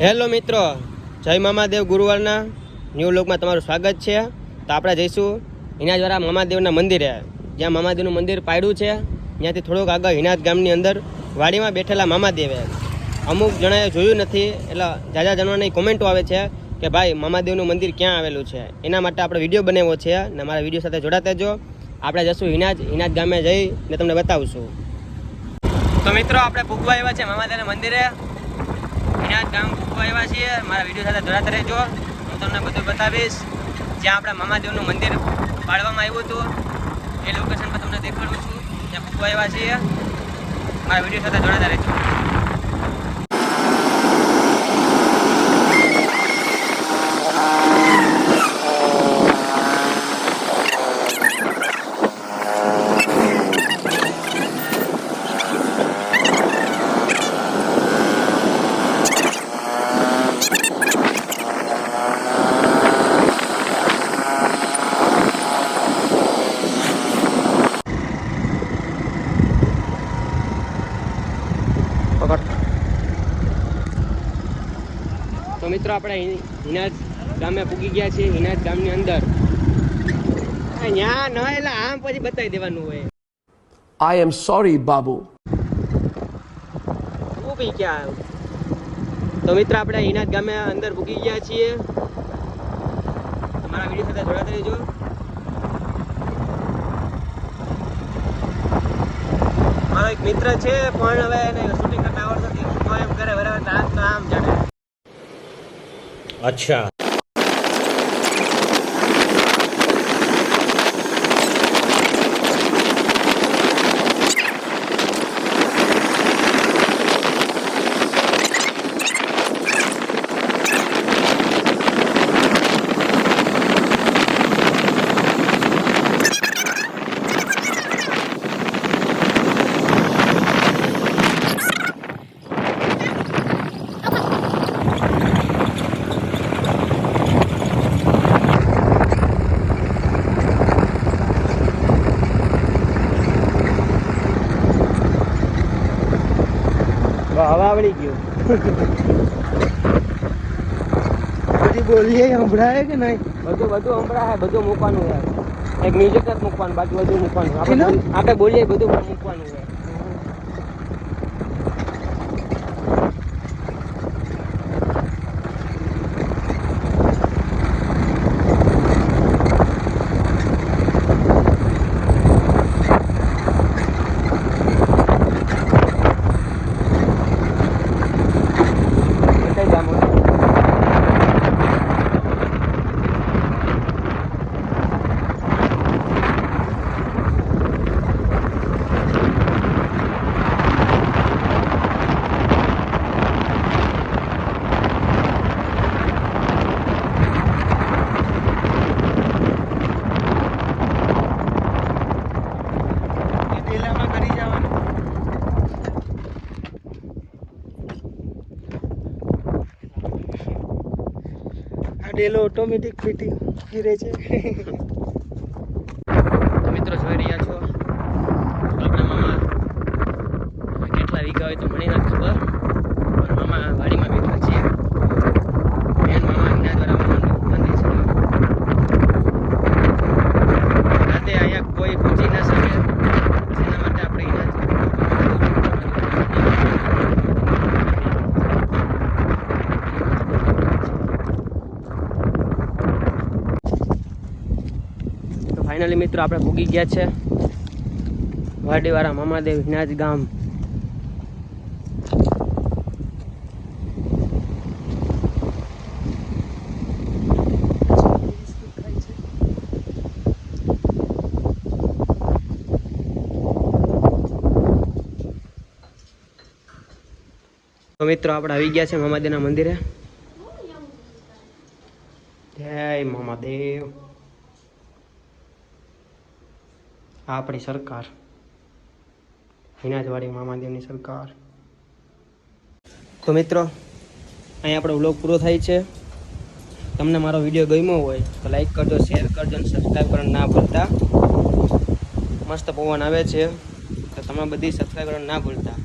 Hello મિત્રો, જય Mamadev ગુરુવારના new લોકમાં તમારું સ્વાગત છે. તો આપણે જઈશું હિનાજવાળા મામાદેવના મંદિરે. જ્યાં મામાદેવનું મંદિર પાડ્યું છે, ત્યાંથી થોડુંક આગળ હિનાજ ગામની અંદર વાડીમાં બેઠેલા મામાદેવે. અમુક જણાએ જોયું નથી, એટલે જાજા જણાની કોમેન્ટો આવે છે કે ભાઈ, મામાદેવનું મંદિર ક્યાં આવેલું છે? એના માટે આપણે વીડિયો બનાવ્યો છે અને મારા વીડિયો સાથે જોડાતા જો આપણે જશું હિનાજ હિનાજ ગામે જઈ ને તમને બતાવશું. તો મિત્રો, આપણે ભૂગવા આવ્યા છે મામાદેવના મંદિરે. અહીંયા ગામ ભૂખવા આવ્યા છીએ. મારા વીડિયો સાથે જોડાતા રહેજો. હું તમને બધું બતાવીશ. જ્યાં આપણા મામાદેવનું મંદિર પાડવામાં આવ્યું હતું, એ લોકેશન પર તમને દેખાડું છું. ત્યાં ભૂખવા આવ્યા છીએ. મારા વીડિયો સાથે જોડાતા રહેજો તો મિત્રો આપણે હિનાજ ગામે પૂગી ગયા છીએ. હિનાજ ગામની અંદર ત્યાં ન એટલે આમ પછી બતાવી દેવાનું હોય. આઈ એમ સોરી બાબુ હું બી ક્યાં તો મિત્ર આપણે હિનાજ ગામે અંદર પૂગી ગયા છીએ. તમારા વીડિયો સાથે જોડાતા રહેજો. મારો એક મિત્ર છે પણ હવે એને શૂટિંગ કરતા આવડતું નથી. હું એમ કરે બરાબર તો આમ તો આમ જાણે. અચ્છા. હવે આવડી ગયું. બધી બોલીએ સંભળાય કે નહીં? બધું બધું સંભળાય બધું મૂકવાનું હોય. એક મ્યુઝિક જ મૂકવાનું બાકી બધું મૂકવાનું. આપણે આપણે બોલીએ બધું મૂકવાનું છે બતાવી દે આમાં. એ ઢેલામાં કરી જવાનું આ ડેલો ઓટોમેટિક ફિટિંગ ફિરે છે. મિત્રો જોઈ રહ્યા છો. આપણા મામા. કેટલા વીઘા હોય તો મને નથી ખબર પણ મામા વાડીમાં બેઠા છીએ મેન મામા એના દ્વારા મામાનું મંદિર છે રાતે અહીંયા કોઈ પહોંચી ના શકે એના માટે આપણે અહીંયા તો ફાઇનલી મિત્રો, આપણે પૂગી ગયા છે. વાડીવાળા મામાદેવ હિનાજ ગામ. મિત્રો, આપણે આવી ગયા છે મામાદેવના મંદિરે. જય મામાદેવ. આ આપણી સરકાર. હિનાજવાડી મામાદેવની સરકાર. તો મિત્રો, અહીં આપણો વ્લોગ પૂરો થાય છે. તમને મારો વીડિયો ગમ્યો હોય તો લાઈક કરજો શેર કરજો અને સબસ્ક્રાઈબ કરવાનું ના ભૂલતા. મસ્ત પવન આવે છે. તો તમે બધી સબસ્ક્રાઈબ કરવાનું ના ભૂલતા.